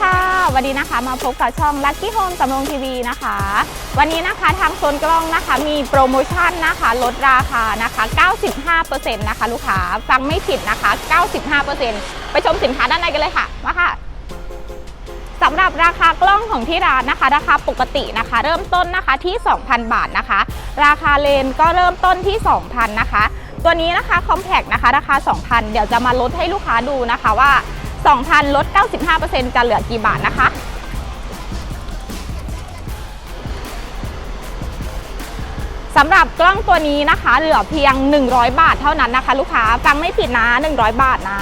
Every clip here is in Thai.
ค่ะ วันนี้นะคะมาพบกับช่อง Lucky Home สำรงทีวีนะคะ วันนี้นะคะทางโซนกล้องนะคะมีโปรโมชั่นนะคะลดราคานะคะ 95%นะคะลูกค้าฟังไม่ผิดนะคะ 95%ไปชมสินค้าด้านในกันเลยค่ะมาค่ะสำหรับราคากล้องของที่ร้านนะคะ ราคาปกตินะคะ เริ่มต้นนะคะที่ 2,000 บาทนะคะ ราคาเลนก็เริ่มต้นที่ 2,000 นะคะ ตัวนี้นะคะคอมแพกนะคะราคา 2,000 เดี๋ยวจะมาลดให้ลูกค้าดูนะคะว่า 2,000ลด 95%จะเหลือกี่บาทนะคะ สำหรับกล้องตัวนี้นะคะ เหลือเพียง 100 บาทเท่านั้นนะคะ ลูกค้าฟังไม่ผิดนะ 100 บาทนะ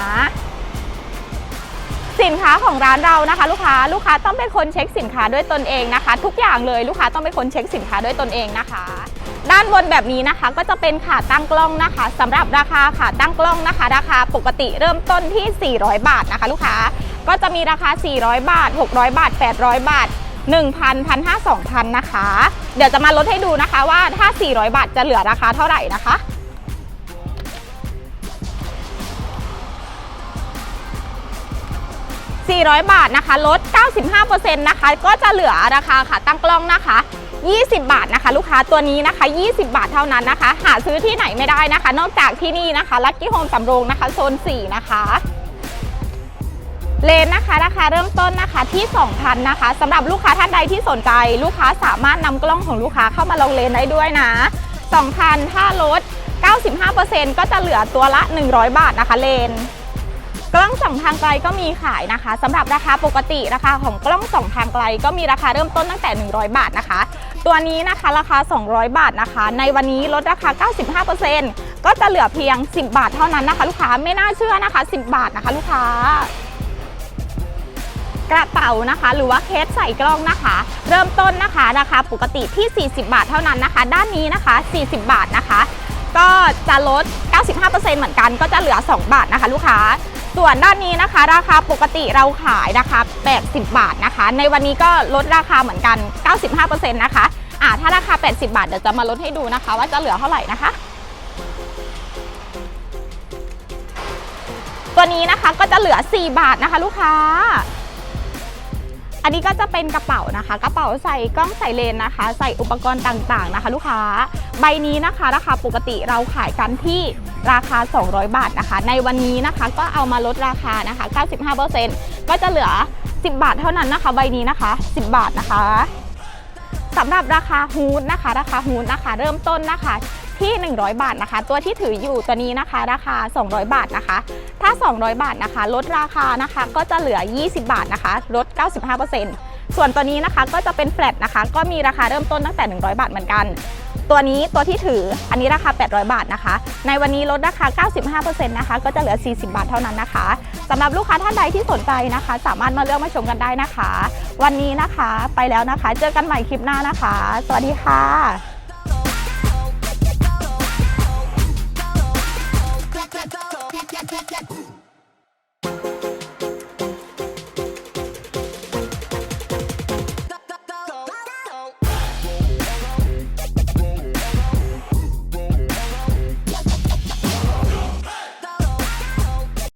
สินค้าของร้านเรานะคะ ลูกค้าลูกค้าต้องเป็นคนเช็คสินค้าด้วยตนเองนะคะ ทุกอย่างเลยลูกค้าต้องเป็นคนเช็คสินค้าด้วยตนเองนะคะ ด้านบนแบบนี้นะคะก็จะเป็นขาตั้งกล้องนะคะสำหรับราคาขาตั้งกล้องนะคะ ราคาปกติเริ่มต้นที่ 400 บาทนะคะ ลูกค้าก็จะมีราคา 400 บาท 600 บาท 800 บาท 1,000 1,500 2,000 นะคะ เดี๋ยวจะมาลดให้ดูนะคะว่าถ้า 400 บาทจะเหลือราคาเท่าไหร่นะคะ400 บาทนะคะ ลด 95%นะคะ ก็จะเหลือราคาค่ะตั้งกล้องนะคะ 20 บาทนะคะ ลูกค้าตัวนี้นะคะ 20 บาทเท่านั้นนะคะ หาซื้อที่ไหนไม่ได้นะคะ นอกจากที่นี่นะคะลั c กี้โฮมสำโรงนะคะโซน 4 นะคะเลนนะคะราคาเริ่มต้นนะคะที่ 2,000นะคะสำหรับลูกค้าท่านใดที่สนใจ ลูกค้าสามารถนำกล้องของลูกค้าเข้ามาลงเลนได้ด้วยนะ 2,000 ถ้าลด 95%ก็จะเหลือตัวละ 100 บาทนะคะเลน กล้องส่องทางไกลก็มีขายนะคะสำหรับราคาปกติราคาของกล้องส่องทางไกลก็มีราคาเริ่มต้นตั้งแต่ 100 บาทนะคะ ตัวนี้นะคะราคา 200 บาทนะคะ ในวันนี้ลดราคา 95%ก็จะเหลือเพียง 10 บาทเท่านั้นนะคะ ลูกค้าไม่น่าเชื่อนะคะ 10 บาทนะคะ ลูกค้ากระเป๋านะคะ หรือว่าเคสใส่กล้องนะคะ เริ่มต้นนะคะราคาปกติที่ 40 บาทเท่านั้นนะคะ ด้านนี้นะคะ 40 บาทนะคะ ก็จะลด 95%เหมือนกันก็จะเหลือ 2 บาทนะคะ ลูกค้า ส่วนด้านนี้นะคะ ราคาปกติเราขายนะคะ 80 บาทนะคะ ในวันนี้ก็ลดราคาเหมือนกัน 95%นะคะอ่าถ้าราคา 80 บาทเดี๋ยวจะมาลดให้ดูนะคะ ว่าจะเหลือเท่าไหร่นะคะ ตัวนี้นะคะก็จะเหลือ 4 บาทนะคะ ลูกค้า อันนี้ก็จะเป็นกระเป๋านะคะ กระเป๋าใส่กล้องใส่เลนนะคะ ใส่อุปกรณ์ต่างๆนะคะ ลูกค้าใบนี้นะคะราคาปกติเราขายกันที่ราคา 200 บาทนะคะ ในวันนี้นะคะก็เอามาลดราคานะคะ 95%ก็จะเหลือ 10 บาทเท่านั้นนะคะ ใบนี้นะคะ 10 บาทนะคะสำหรับราคาฮูดนะคะ ราคาฮูดนะคะ เริ่มต้นนะคะ ที่ 100 บาทนะคะ ตัวที่ถืออยู่ตัวนี้นะคะ ราคา 200 บาทนะคะ ถ้า 200 บาทนะคะ ลดราคานะคะก็จะเหลือ 20 บาทนะคะ ลด 95%ส่วนตัวนี้นะคะก็จะเป็นแฟลตนะคะ ก็มีราคาเริ่มต้นตั้งแต่ 100 บาทเหมือนกัน ตัวนี้ตัวที่ถืออันนี้ราคา 800 บาทนะคะ ในวันนี้ลดราคา 95%นะคะ ก็จะเหลือ 40 บาทเท่านั้นนะคะสำหรับลูกค้าท่านใดที่สนใจนะคะ สามารถมาเลือกมาชมกันได้นะคะ วันนี้นะคะไปแล้วนะคะ เจอกันใหม่คลิปหน้านะคะ สวัสดีค่ะ